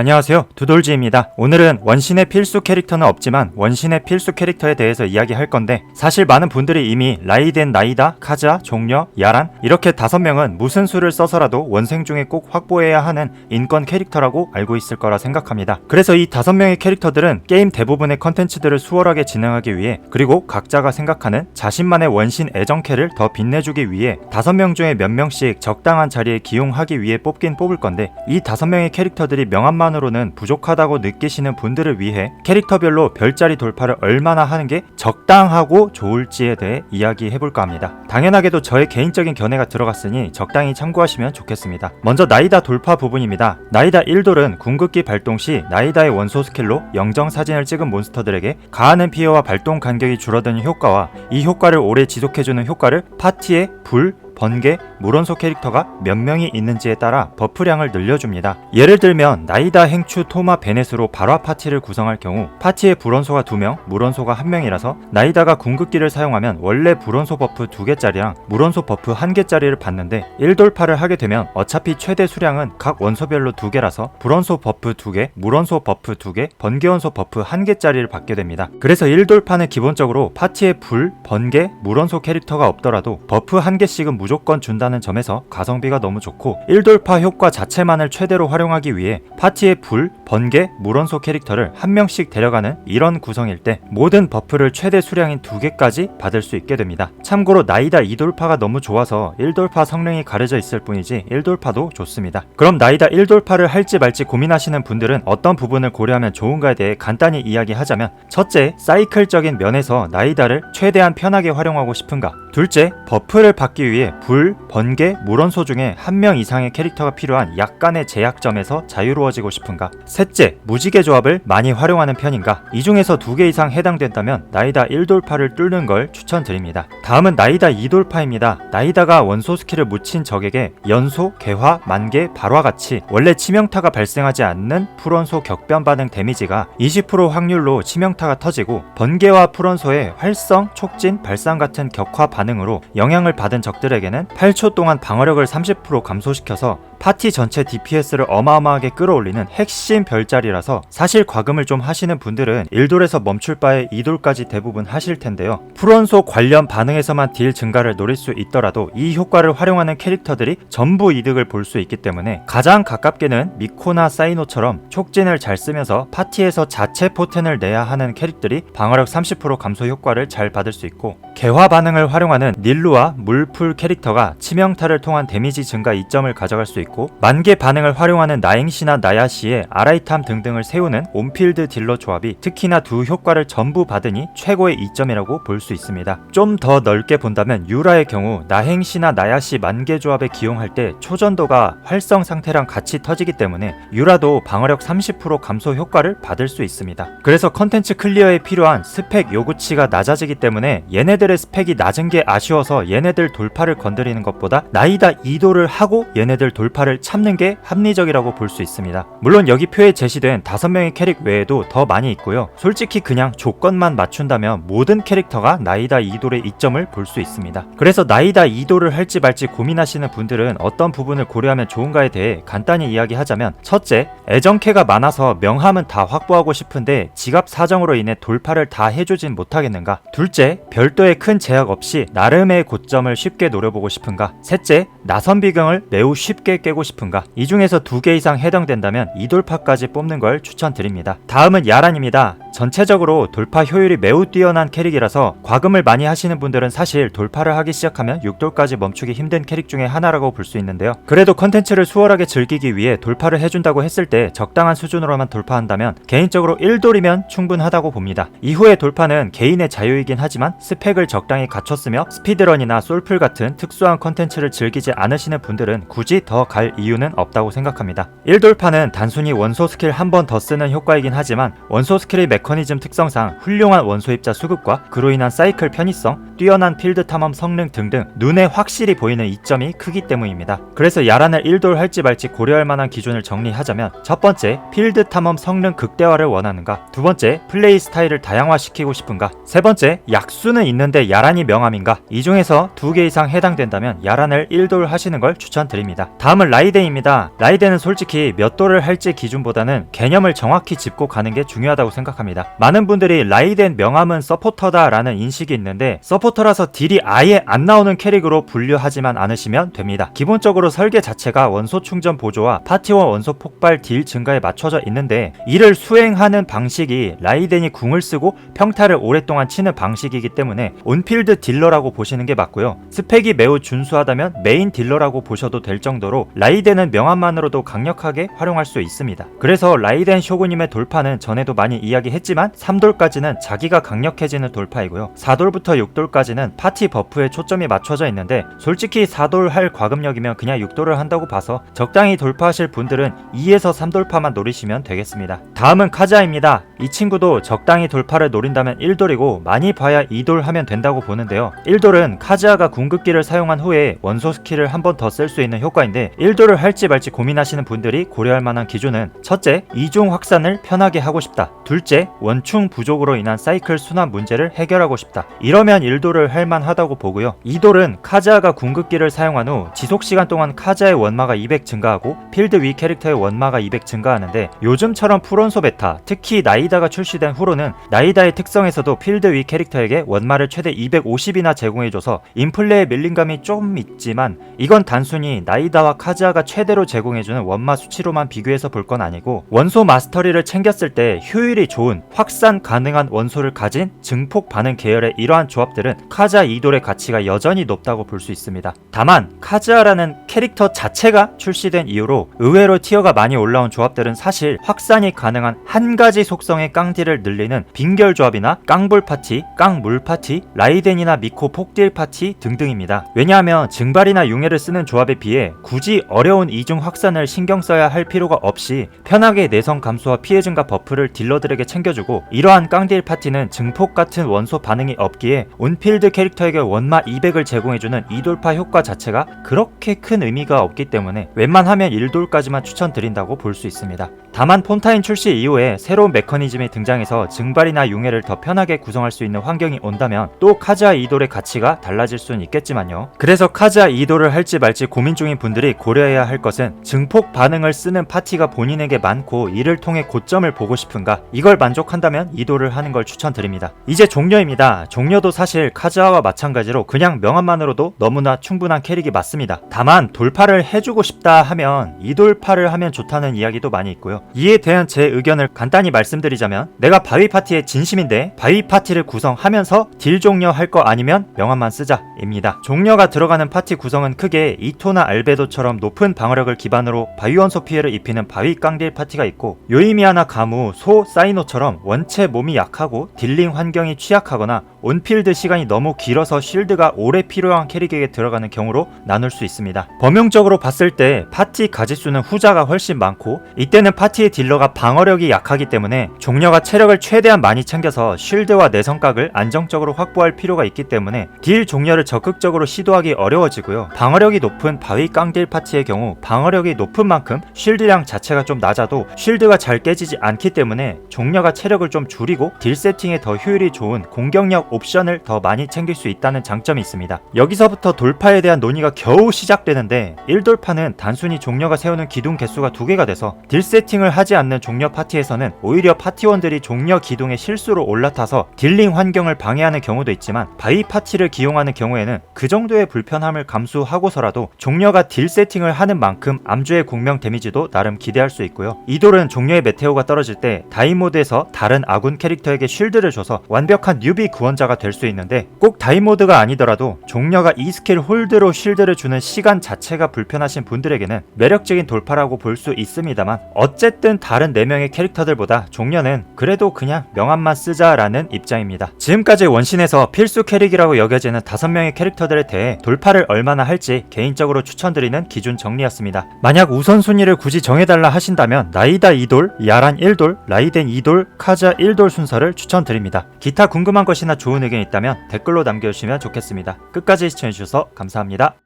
안녕하세요. 두돌지입니다. 오늘은 원신의 필수 캐릭터는 없지만 원신의 필수 캐릭터에 대해서 이야기할 건데 사실 많은 분들이 이미 라이덴, 나이다, 카자, 종려, 야란 이렇게 다섯 명은 무슨 수를 써서라도 원생 중에 꼭 확보해야 하는 인권 캐릭터라고 알고 있을 거라 생각합니다. 그래서 이 다섯 명의 캐릭터들은 게임 대부분의 컨텐츠들을 수월하게 진행하기 위해 그리고 각자가 생각하는 자신만의 원신 애정캐를 더 빛내주기 위해 다섯 명 중에 몇 명씩 적당한 자리에 기용하기 위해 뽑긴 뽑을 건데 이 다섯 명의 캐릭터들이 명함만 으로는 부족하다고 느끼시는 분들을 위해 캐릭터별로 별자리 돌파를 얼마나 하는 게 적당하고 좋을지에 대해 이야기해볼까 합니다. 당연하게도 저의 개인적인 견해가 들어갔으니 적당히 참고하시면 좋겠습니다. 먼저 나이다 돌파 부분입니다. 나이다 1돌은 궁극기 발동 시 나이다의 원소 스킬로 영정 사진을 찍은 몬스터들에게 가하는 피해와 발동 간격이 줄어드는 효과와 이 효과를 오래 지속해주는 효과를 파티의 불, 번개, 물원소 캐릭터가 몇 명이 있는지에 따라 버프량을 늘려줍니다. 예를 들면 나이다 행추 토마 베넷으로 발화 파티를 구성할 경우 파티에 불원소가 2명, 물원소가 1명이라서 나이다가 궁극기를 사용하면 원래 불원소 버프 2개짜리랑 물원소 버프 1개짜리를 받는데 1돌파를 하게 되면 어차피 최대 수량은 각 원소별로 2개라서 불원소 버프 2개, 물원소 버프 2개, 번개원소 버프 1개짜리를 받게 됩니다. 그래서 1돌파는 기본적으로 파티에 불, 번개, 물원소 캐릭터가 없더라도 버프 1개씩은 무조건 준다 는 점에서 가성비가 너무 좋고 1돌파 효과 자체만을 최대로 활용하기 위해 파티의 불, 번개, 물원소 캐릭터를 한 명씩 데려가는 이런 구성일 때 모든 버프를 최대 수량인 2개까지 받을 수 있게 됩니다. 참고로 나이다 2돌파가 너무 좋아서 1돌파 성능이 가려져 있을 뿐이지 1돌파도 좋습니다. 그럼 나이다 1돌파를 할지 말지 고민하시는 분들은 어떤 부분을 고려하면 좋은가에 대해 간단히 이야기하자면 첫째, 사이클적인 면에서 나이다를 최대한 편하게 활용하고 싶은가 둘째, 버프를 받기 위해 불, 번 개, 물원소 중에 한 명 이상의 캐릭터가 필요한 약간의 제약점에서 자유로워지고 싶은가? 셋째, 무지개 조합을 많이 활용하는 편인가? 이 중에서 두 개 이상 해당된다면 나이다 1돌파를 뚫는 걸 추천드립니다. 다음은 나이다 2돌파입니다. 나이다가 원소 스킬을 묻힌 적에게 연소, 개화, 만개, 발화 같이 원래 치명타가 발생하지 않는 풀원소 격변 반응 데미지가 20% 확률로 치명타가 터지고 번개와 풀원소의 활성, 촉진, 발상 같은 격화 반응으로 영향을 받은 적들에게는 8초 동안 방어력을 30% 감소시켜서 파티 전체 DPS를 어마어마하게 끌어올리는 핵심 별자리라서 사실 과금을 좀 하시는 분들은 1돌에서 멈출 바에 2돌까지 대부분 하실 텐데요. 풀원소 관련 반응에서만 딜 증가를 노릴 수 있더라도 이 효과를 활용하는 캐릭터들이 전부 이득을 볼 수 있기 때문에 가장 가깝게는 미코나 사이노처럼 촉진을 잘 쓰면서 파티에서 자체 포텐을 내야 하는 캐릭들이 방어력 30% 감소 효과를 잘 받을 수 있고 개화 반응을 활용하는 닐루와 물풀 캐릭터가 치명타를 통한 데미지 증가 2점을 가져갈 수 있고 만개 반응을 활용하는 나행시나 나야시의 아라이탐 등등을 세우는 온필드 딜러 조합이 특히나 두 효과를 전부 받으니 최고의 이점이라고 볼 수 있습니다. 좀 더 넓게 본다면 유라의 경우 나행시나 나야시 만개 조합에 기용할 때 초전도가 활성 상태랑 같이 터지기 때문에 유라도 방어력 30% 감소 효과를 받을 수 있습니다. 그래서 컨텐츠 클리어에 필요한 스펙 요구치가 낮아지기 때문에 얘네들의 스펙이 낮은 게 아쉬워서 얘네들 돌파를 건드리는 것보다 나이다 2도를 하고 얘네들 돌파 를 참는 게 합리적이라고 볼 수 있습니다. 물론 여기 표에 제시된 5명의 캐릭 외에도 더 많이 있고요. 솔직히 그냥 조건만 맞춘다면 모든 캐릭터가 나이다 2돌의 이점을 볼 수 있습니다. 그래서 나이다 2돌을 할지 말지 고민하시는 분들은 어떤 부분을 고려하면 좋은가에 대해 간단히 이야기하자면 첫째, 애정캐가 많아서 명함은 다 확보하고 싶은데 지갑 사정으로 인해 돌파를 다 해주진 못하겠는가? 둘째, 별도의 큰 제약 없이 나름의 고점을 쉽게 노려보고 싶은가? 셋째, 나선 비경을 매우 쉽게 깨고 싶은가? 이 중에서 두 개 이상 해당된다면 이돌파까지 뽑는 걸 추천드립니다. 다음은 야란입니다. 전체적으로 돌파 효율이 매우 뛰어난 캐릭이라서 과금을 많이 하시는 분들은 사실 돌파를 하기 시작하면 6돌까지 멈추기 힘든 캐릭 중에 하나라고 볼 수 있는데요. 그래도 컨텐츠를 수월하게 즐기기 위해 돌파를 해준다고 했을 때 적당한 수준으로만 돌파한다면 개인적으로 1돌이면 충분하다고 봅니다. 이후의 돌파는 개인의 자유이긴 하지만 스펙을 적당히 갖췄으며 스피드런이나 솔플 같은 특수한 컨텐츠를 즐기지 않으시는 분들은 굳이 더 갈 이유는 없다고 생각합니다. 1돌파는 단순히 원소 스킬 한 번 더 쓰는 효과이긴 하지만 원소 스킬의 메커 니즘 특성상 훌륭한 원소 입자 수급과 그로 인한 사이클 편의성, 뛰어난 필드 탐험 성능 등등 눈에 확실히 보이는 이점이 크기 때문입니다. 그래서 야란을 1돌 할지 말지 고려할 만한 기준을 정리하자면 첫 번째, 필드 탐험 성능 극대화를 원하는가? 두 번째, 플레이 스타일을 다양화시키고 싶은가? 세 번째, 약수는 있는데 야란이 명함인가? 이 중에서 두 개 이상 해당된다면 야란을 1돌 하시는 걸 추천드립니다. 다음은 라이덴입니다. 라이덴은 솔직히 몇 돌을 할지 기준보다는 개념을 정확히 짚고 가는 게 중요하다고 생각합 니다. 많은 분들이 라이덴 명함은 서포터다 라는 인식이 있는데 서포터라서 딜이 아예 안 나오는 캐릭으로 분류하지만 않으시면 됩니다. 기본적으로 설계 자체가 원소 충전 보조와 파티원 원소 폭발 딜 증가에 맞춰져 있는데 이를 수행하는 방식이 라이덴이 궁을 쓰고 평타를 오랫동안 치는 방식이기 때문에 온필드 딜러라고 보시는 게 맞고요. 스펙이 매우 준수하다면 메인 딜러라고 보셔도 될 정도로 라이덴은 명함만으로도 강력하게 활용할 수 있습니다. 그래서 라이덴 쇼구님의 돌파는 전에도 많이 이야기 했지만 3돌까지는 자기가 강력해지는 돌파이고요. 4돌부터 6돌까지는 파티 버프에 초점이 맞춰져 있는데 솔직히 4돌 할 과금력이면 그냥 6돌을 한다고 봐서 적당히 돌파하실 분들은 2에서 3돌파만 노리시면 되겠습니다. 다음은 카자입니다. 이 친구도 적당히 돌파를 노린다면 1돌이고 많이 봐야 2돌 하면 된다고 보는데요. 1돌은 카즈아가 궁극기를 사용한 후에 원소 스킬을 한 번 더 쓸 수 있는 효과인데 1돌을 할지 말지 고민하시는 분들이 고려할 만한 기준은 첫째, 이중 확산을 편하게 하고 싶다. 둘째, 원충 부족으로 인한 사이클 순환 문제를 해결하고 싶다. 이러면 1돌을 할 만하다고 보고요. 2돌은 카즈아가 궁극기를 사용한 후 지속 시간 동안 카즈아의 원마가 200 증가하고 필드 위 캐릭터의 원마가 200 증가하는데 요즘처럼 프론소 베타, 특히 나이다가 출시된 후로는 나이다의 특성에서도 필드 위 캐릭터에게 원마를 최대 250이나 제공해줘서 인플레의 밀림감이 좀 있지만 이건 단순히 나이다와 카즈아가 최대로 제공해주는 원마 수치로만 비교해서 볼 건 아니고 원소 마스터리를 챙겼을 때 효율이 좋은 확산 가능한 원소를 가진 증폭 반응 계열의 이러한 조합들은 카즈아 이돌의 가치가 여전히 높다고 볼 수 있습니다. 다만 카즈아라는 캐릭터 자체가 출시된 이후로 의외로 티어가 많이 올라온 조합들은 사실 확산이 가능한 한 가지 속성의 깡딜을 늘리는 빙결 조합이나 깡불 파티, 깡물 파티, 라이덴이나 미코 폭딜 파티 등등입니다. 왜냐하면 증발이나 융해를 쓰는 조합에 비해 굳이 어려운 이중 확산을 신경 써야 할 필요가 없이 편하게 내성 감소와 피해 증가 버프를 딜러들에게 챙겨 주고 이러한 깡딜 파티는 증폭 같은 원소 반응이 없기에 온필드 캐릭터에게 원마 200을 제공해주는 이돌파 효과 자체가 그렇게 큰 의미가 없기 때문에 웬만하면 1돌까지만 추천드린다고 볼 수 있습니다. 다만 폰타인 출시 이후에 새로운 메커니즘이 등장해서 증발이나 융해를 더 편하게 구성할 수 있는 환경이 온다면 또 카즈아 이돌의 가치가 달라질 수는 있겠지만요. 그래서 카즈아 이돌을 할지 말지 고민 중인 분들이 고려해야 할 것은 증폭 반응을 쓰는 파티가 본인에게 많고 이를 통해 고점을 보고 싶은가 이걸 만족한다면 이돌을 하는 걸 추천드립니다. 이제 종료입니다. 종료도 사실 카즈아와 마찬가지로 그냥 명함만으로도 너무나 충분한 캐릭이 맞습니다. 다만 돌파를 해주고 싶다 하면 이돌파를 하면 좋다는 이야기도 많이 있고요. 이에 대한 제 의견을 간단히 말씀드리자면 내가 바위 파티의 진심인데 바위 파티를 구성하면서 딜 종료 할 거 아니면 명함만 쓰자 입니다. 종료가 들어가는 파티 구성은 크게 이토나 알베도처럼 높은 방어력을 기반으로 바위 원소 피해를 입히는 바위 깡딜 파티가 있고 요이미아나 가무, 소, 사이노처럼 원체 몸이 약하고 딜링 환경이 취약하거나 온필드 시간이 너무 길어서 쉴드가 오래 필요한 캐릭에게 들어가는 경우로 나눌 수 있습니다. 범용적으로 봤을 때 파티 가지수는 후자가 훨씬 많고 이때는 파티의 딜러가 방어력이 약하기 때문에 종려가 체력을 최대한 많이 챙겨서 쉴드와 내성각을 안정적으로 확보할 필요가 있기 때문에 딜 종려를 적극적으로 시도하기 어려워지고요. 방어력이 높은 바위 깡딜 파티의 경우 방어력이 높은 만큼 쉴드량 자체가 좀 낮아도 쉴드가 잘 깨지지 않기 때문에 종려가 체력을 좀 줄이고 딜 세팅에 더 효율이 좋은 공격력 옵션을 더 많이 챙길 수 있다는 장점이 있습니다. 여기서부터 돌파에 대한 논의가 겨우 시작되는데 1돌파는 단순히 종려가 세우는 기둥 개수가 두 개가 돼서 딜 세팅을 하지 않는 종려 파티에서는 오히려 파티원들이 종려 기둥에 실수로 올라타서 딜링 환경을 방해하는 경우도 있지만 바위 파티를 기용하는 경우에는 그 정도의 불편함을 감수하고서라도 종려가 딜 세팅을 하는 만큼 암주의 공명 데미지도 나름 기대할 수 있고요. 이돌은 종려의 메테오가 떨어질 때 다이 모드에서 다른 아군 캐릭터에게 쉴드를 줘서 완벽한 뉴비 구원 자가 될 수 있는데 꼭 다이모드가 아니더라도 종려가 이 스킬 홀드로 쉴드를 주는 시간 자체가 불편하신 분들에게는 매력적인 돌파라고 볼 수 있습니다만 어쨌든 다른 4명의 캐릭터들보다 종려는 그래도 그냥 명함만 쓰자라는 입장입니다. 지금까지 원신에서 필수 캐릭이라고 여겨지는 5명의 캐릭터들에 대해 돌파를 얼마나 할지 개인적으로 추천드리는 기준 정리였습니다. 만약 우선순위를 굳이 정해달라 하신다면 나이다 2돌, 야란 1돌, 라이덴 2돌, 카자 1돌 순서를 추천드립니다. 기타 궁금한 것이나 좋은 의견 있다면 댓글로 남겨주시면 좋겠습니다. 끝까지 시청해주셔서 감사합니다.